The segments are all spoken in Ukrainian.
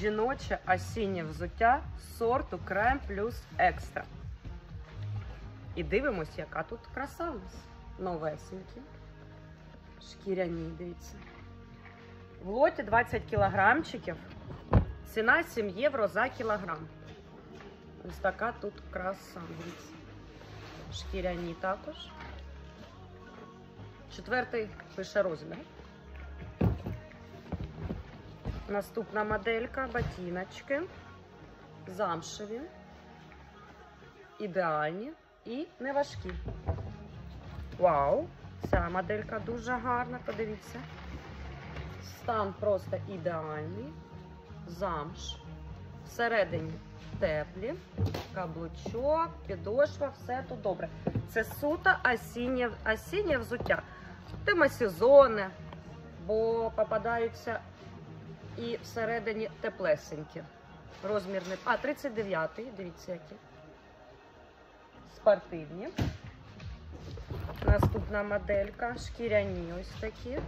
жіноче осіннє взуття сорту крем плюс екстра. І дивимось, яка тут краса у нас. Новесенькі. Шкіряні, дивіться. В лоті 20 кілограмчиків. Ціна 7 євро за кілограм. Ось така тут краса. Дивіться. Шкіряні також. Четвертий пише розмір. Наступна моделька ботиночки. Замшеві. Ідеальні і не важкі. Вау! Ця моделька дуже гарна, подивіться. Стан просто ідеальний. Замш. Всередині теплі, каблучок, підошва, все тут добре. Це суто осіннє, осіннє взуття. Темосезонне, бо попадаються і всередині теплесенькі. Розмірний. А, 39-й, дивіться, які. Спортивні. Наступна моделька. Шкіряні ось такі.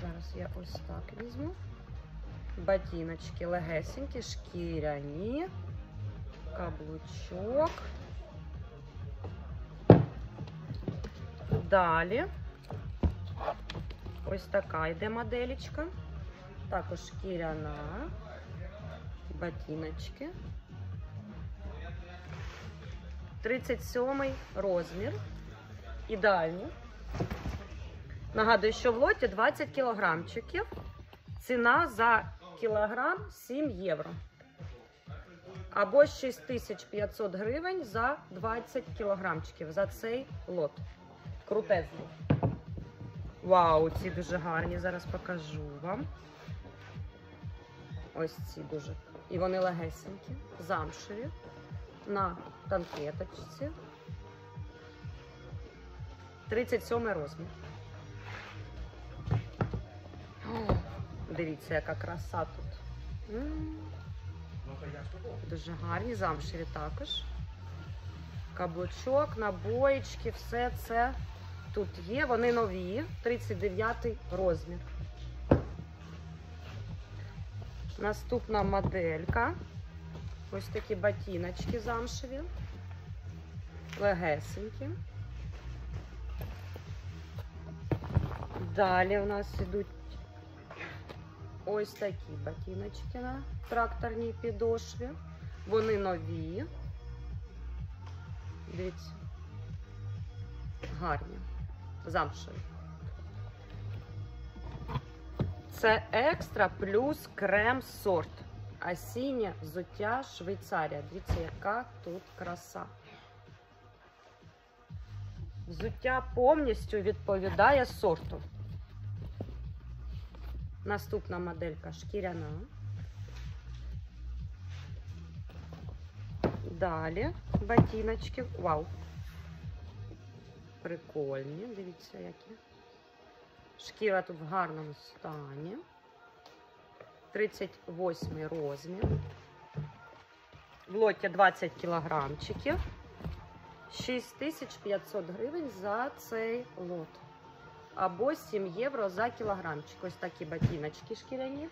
Зараз я ось так візьму. Ботиночки легесенькі, шкіряні, каблучок. Далі. Ось така йде моделечка. Також шкіряна. Ботиночки. 37 розмір. Ідеальні. Нагадую, що в лоті 20 кілограмчиків. Ціна за кілограм 7 євро. Або 6500 гривень за 20 кілограмчиків за цей лот. Крутезний. Вау, ці дуже гарні. Зараз покажу вам. Ось ці дуже. І вони легесенькі, замшеві, на танкеточці. 37 розмір. Дивіться, яка краса тут. Дуже гарні, замшеві також. Каблучок, набоєчки, все це тут є. Вони нові, 39 розмір. Наступна моделька. Ось такі ботиночки замшеві. Легесенькі. Далі у нас ідуть ось такі ботиночки на тракторній підошві. Вони нові. Дивіться. Гарні. Замшеві. Це екстра плюс крем сорт. Осіннє взуття Швейцарія. Дивіться, яка тут краса. Взуття повністю відповідає сорту. Наступна моделька шкіряна. Далі ботиночки. Вау. Прикольні. Дивіться, які. Шкіра тут в гарному стані. 38 розмір. В лоті 20 кілограмчиків. 6500 гривень за цей лот. Або 7 євро за кілограмчик. Ось такі ботиночки шкіряні.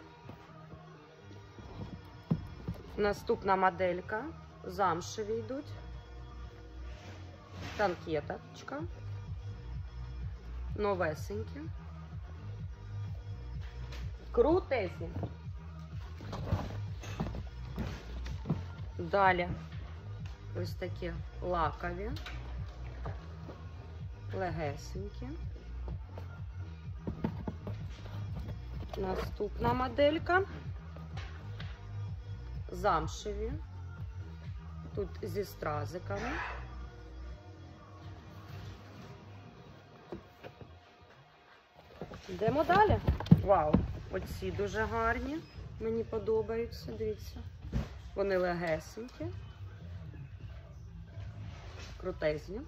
Наступна моделька. Замшеві йдуть. Танкеточка. Новесенькі. Крутезні. Далі ось такі лакові, легесенькі. Наступна моделька. Замшеві. Тут зі стразиками. Йдемо далі. Вау! Оці дуже гарні. Мені подобаються. Дивіться. Вони легесенькі. Крутезні.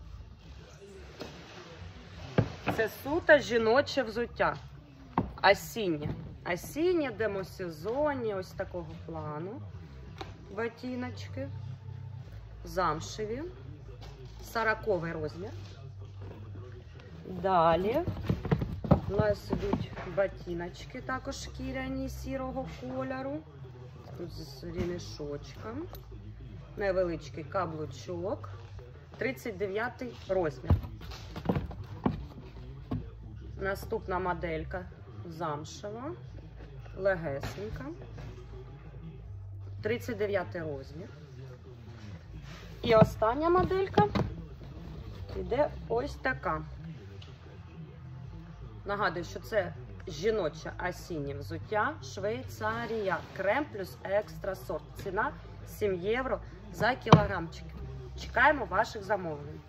Це суто жіноче взуття. Осіннє. Осіннє, демосезонні, ось такого плану. Ботиночки. Замшеві. Сороковий розмір. Далі у нас ідуть ботиночки, також шкіряні сірого кольору. Тут з ремішочком. Невеличкий каблучок. 39 розмір. Наступна моделька замшева, легесенька. 39 розмір. І остання моделька іде ось така. Нагадую, що це жіноче осіннє взуття Швейцарія. Крем плюс екстра сорт. Ціна 7 євро за кілограмчик. Чекаємо ваших замовлень.